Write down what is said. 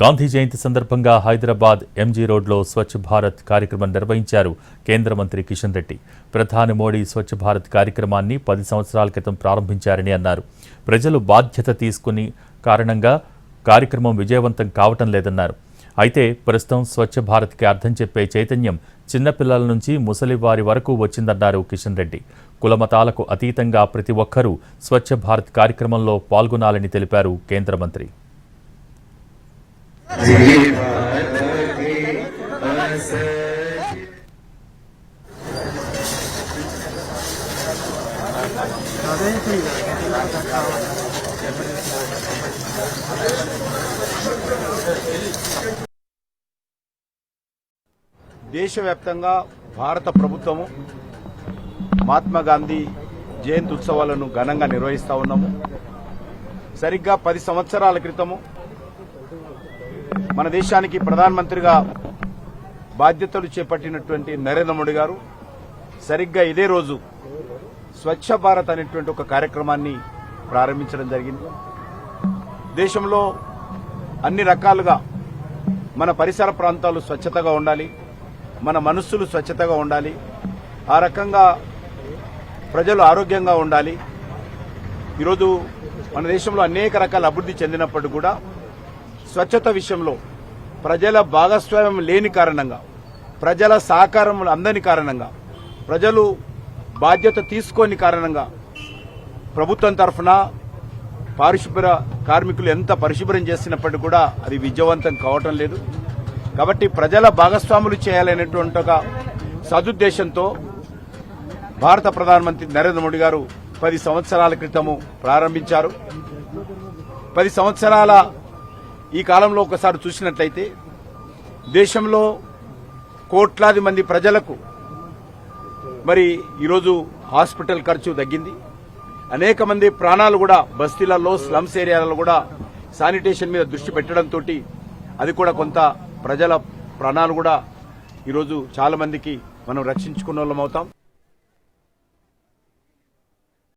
గాంధీ జయంతి సందర్భంగా హైదరాబాద్ ఎంజీ రోడ్లో స్వచ్ఛ భారత్ కార్యక్రమం నిర్వహించారు కేంద్ర మంత్రి కిషన్ రెడ్డి. ప్రధాని మోడీ స్వచ్ఛ భారత్ కార్యక్రమాన్ని పది సంవత్సరాల క్రితం ప్రారంభించారని అన్నారు. ప్రజలు బాధ్యత తీసుకుని కారణంగా కార్యక్రమం విజయవంతం కావటం లేదన్నారు. అయితే ప్రస్తుతం స్వచ్ఛ భారత్కి అర్థం చెప్పే చైతన్యం చిన్నపిల్లల నుంచి ముసలి వారి వరకు వచ్చిందన్నారు కిషన్ రెడ్డి. కులమతాలకు అతీతంగా ప్రతి ఒక్కరూ స్వచ్ఛ భారత్ కార్యక్రమంలో పాల్గొనాలని తెలిపారు కేంద్ర మంత్రి. దేశవ్యాప్తంగా భారత ప్రభుత్వము మహాత్మా గాంధీ జయంతి ఉత్సవాలను ఘనంగా నిర్వహిస్తా ఉన్నాము. సరిగ్గా పది సంవత్సరాల క్రితము మన దేశానికి ప్రధానమంత్రిగా బాధ్యతలు చేపట్టినటువంటి నరేంద్ర మోడీ గారు సరిగ్గా ఇదే రోజు స్వచ్ఛ భారత్ అనేటువంటి ఒక కార్యక్రమాన్ని ప్రారంభించడం జరిగింది. దేశంలో అన్ని రకాలుగా మన పరిసర ప్రాంతాలు స్వచ్ఛతగా ఉండాలి మన మనస్సులు స్వచ్ఛతగా ఉండాలి ఆ రకంగా ప్రజలు ఆరోగ్యంగా ఉండాలి. ఈరోజు మన దేశంలో అనేక రకాల అభివృద్ధి చెందినప్పటికీ కూడా స్వచ్ఛత విషయంలో ప్రజల భాగస్వామ్యం లేని కారణంగా ప్రజల సహకారం అందని కారణంగా ప్రజలు బాధ్యత తీసుకోని కారణంగా ప్రభుత్వం తరఫున పారిశుభ్ర కార్మికులు ఎంత పరిశుభ్రం చేసినప్పటికీ కూడా అది విజయవంతం కావటం లేదు. కాబట్టి ప్రజల భాగస్వాములు చేయాలనేటువంటి ఒక సదుద్దేశంతో భారత ప్రధానమంత్రి నరేంద్ర మోడీ గారు పది సంవత్సరాల క్రితము ప్రారంభించారు. పది సంవత్సరాల ఈ కాలంలో ఒకసారి చూసినట్లయితే దేశంలో కోట్లాది మంది ప్రజలకు మరి ఈరోజు హాస్పిటల్ ఖర్చు తగ్గింది. అనేక మంది ప్రాణాలు కూడా బస్తీలలో స్లమ్స్ ఏరియాలలో కూడా శానిటేషన్ మీద దృష్టి పెట్టడంతో అది కూడా కొంత ప్రజల ప్రాణాలు కూడా ఈరోజు చాలా మందికి మనం రక్షించుకున్న వాళ్ళం అవుతాం.